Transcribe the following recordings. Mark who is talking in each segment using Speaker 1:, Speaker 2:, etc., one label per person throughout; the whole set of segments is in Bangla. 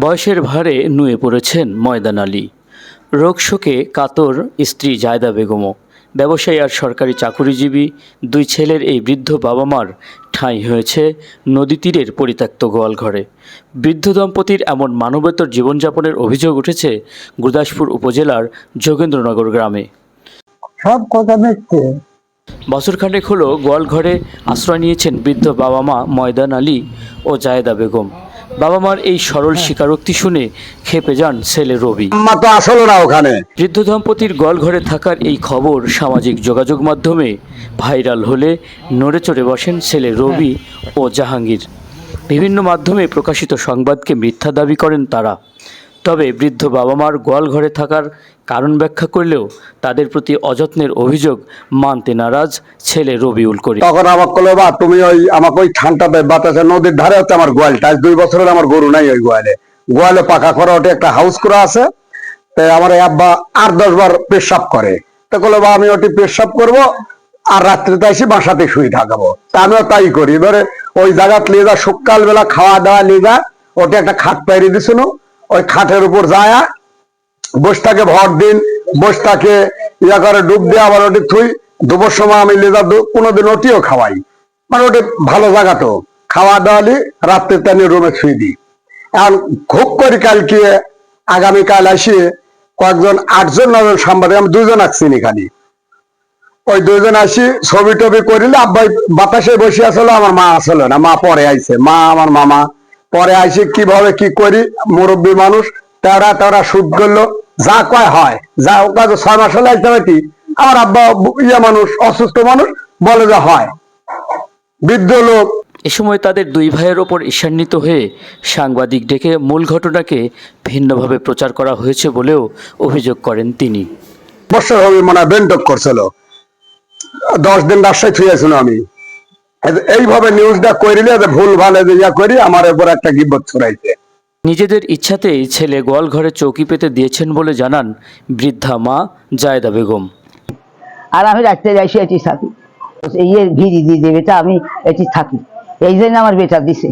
Speaker 1: বয়সের ভারে নুয়ে পড়েছেন ময়দান আলী। রোগ শোকে কাতর স্ত্রী জায়দা বেগমও। ব্যবসায়ী আর সরকারি চাকুরিজীবী দুই ছেলের এই বৃদ্ধ বাবা মার ঠাঁই হয়েছে নদী তীরের পরিত্যক্ত গোয়ালঘরে। বৃদ্ধ দম্পতির এমন মানবেতর জীবনযাপনের অভিযোগ উঠেছে গুরদাসপুর উপজেলার যোগেন্দ্রনগর গ্রামে।
Speaker 2: সব কথা মিথ্যে।
Speaker 1: বছরখানেক হলো গোয়ালঘরে আশ্রয় নিয়েছেন বৃদ্ধ বাবা মা ময়দান আলী ও জায়দা বেগম। বাবা মার এই সরল স্বীকারোক্তি শুনে খেপে যান ছেলে রবি।
Speaker 3: তো আসলো না ওখানে।
Speaker 1: বৃদ্ধ দম্পতির গলঘরে থাকার এই খবর সামাজিক যোগাযোগ মাধ্যমে ভাইরাল হলে নড়ে চড়ে বসেন ছেলে রবি ও জাহাঙ্গীর। বিভিন্ন মাধ্যমে প্রকাশিত সংবাদকে মিথ্যা দাবি করেন তারা। তবে বৃদ্ধ বাবা মার গোয়ালঘরে থাকার কারণ ব্যাখ্যা করলেও তাদের প্রতি অযত্নের অভিযোগ মানতে নারাজ ছেলে রবিউল করি
Speaker 3: তখন আমাকে বলল বা, তুমি ওই আমাকে ওই ঠান্ডাতে বাতাসে নদীর ধারে হচ্ছে আমার গোয়ালটা আজ দুই বছরের আমার গরু নাই ওই গোয়ালে। গোয়ালে পাকা করা ওটা একটা হাউস করা আছে। তাই আমার আব্বা আট দশ বার পেশাব করে। তো বলল বা, আমি ওটি পেশাব করব, আর রাত্রিতে এসে বাসাতে শুয়ে থাকাবো। তা আমিও তাই করি। এবারে ওই জায়গাত নিয়ে যা সকাল বেলা খাওয়া দাওয়া নিয়ে যা, ওটা একটা খাট পাইরে দিছিল ওই খাটের উপর যায় বসটাকে ভর দিন বসটাকে ইয়া করে ডুব দিয়ে আবার ওটি থুই, দুপুর সময় আমি লেজা কোনোদিন ওটিও খাওয়াই। মানে ওটি ভালো জায়গা তো। খাওয়া দাওয়া নি রাত্রে তেমনি রুমে শুয়ে দিই। এখন খুব করি কালকে, আগামীকাল আসি, কয়েকজন, আটজন নজন সাংবাদিক, আমি দুজন আসছি খালি। ওই দুজন আসি, ছবি টবি করিলে, আব্বাই বাতাসে বসে আসলো আমার মা আসলো না, মা পরে আইছে। মা, আমার মামা পরে আইসে কীভাবে কি করি? মুরব্বী মানুষ তেরা তেরা সুদ করল যা কয় হয়। যা তো ছয় মাস হলে আসতে পারি আমার আব্বা ইয়ে মানুষ অসুস্থ মানুষ বলে যে হয়। বৃদ্ধ লোক।
Speaker 1: এ সময় তাদের দুই ভাইয়ের ওপর ঈর্ষান্বিত হয়ে সাংবাদিক ডেকে মূল ঘটনাকে ভিন্নভাবে প্রচার করা হয়েছে বলেও অভিযোগ করেন তিনি।
Speaker 3: বছর হবে মানে বেন্টক করছিল। দশ দিন রাজশাহী থুয়েছিল আমি। এইভাবে নিউজটা করিলে যে ভুল ভালে যে ইয়া করি আমার উপর একটা গিবত ছড়াইছে।
Speaker 1: নিজেদের ইচ্ছাতেই ছেলে গোয়াল ঘরে চৌকি পেতে দিয়েছেন বলে জানান বৃদ্ধা মা জায়দা বেগম।
Speaker 2: আর আমি রাখতে যাইছি এটি থাকি এই যে ভিড়ি দিয়ে দেবে তা আমি এটি থাকি। এই জন্য আমার বেটা দিছে।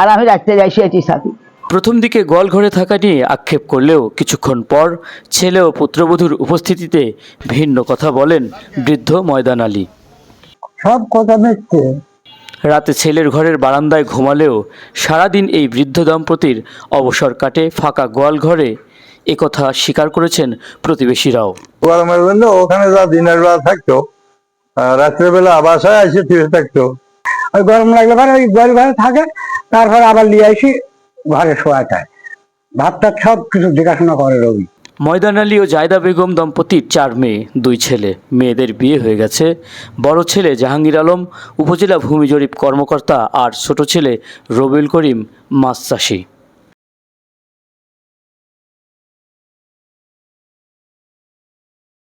Speaker 2: আর আমি রাখতে যাইছি এটি থাকি
Speaker 1: প্রথম দিকে গোয়াল ঘরে থাকা নিয়ে আক্ষেপ করলেও কিছুক্ষণ পর ছেলে ও পুত্রবধূর উপস্থিতিতে ভিন্ন কথা বলেন বৃদ্ধ ময়দান আলী।
Speaker 2: সব কথা মিথ্যে।
Speaker 1: রাতে ছেলের ঘরের বারান্দায় ঘুমালেও সারাদিন এই বৃদ্ধ দম্পতির অবসর কাটে ফাঁকা গোয়াল ঘরে। একথা স্বীকার করেছেন প্রতিবেশীরাও।
Speaker 4: গরমের জন্য ওখানে যা দিনের বেলা থাকতো রাত্রেবেলা বাসায় এসে ফিরে থাকতো।
Speaker 2: ওই গরম লাগলে পরে ওই গোয়াল ঘরে থাকে তারপর আবার নিয়ে আসি ঘরে শোয়া যায়। ভাত টাত সব কিছু দেখাশোনা করে রবি।
Speaker 1: ময়দান আলী ও জায়দা বেগম দম্পতির চার মেয়ে, দুই ছেলে। মেয়েদের বিয়ে হয়ে গেছে। বড় ছেলে জাহাঙ্গীর আলম, উপজেলা ভূমি জরিপ কর্মকর্তা আর ছোট ছেলে রবিউল করিম মাছ চাষি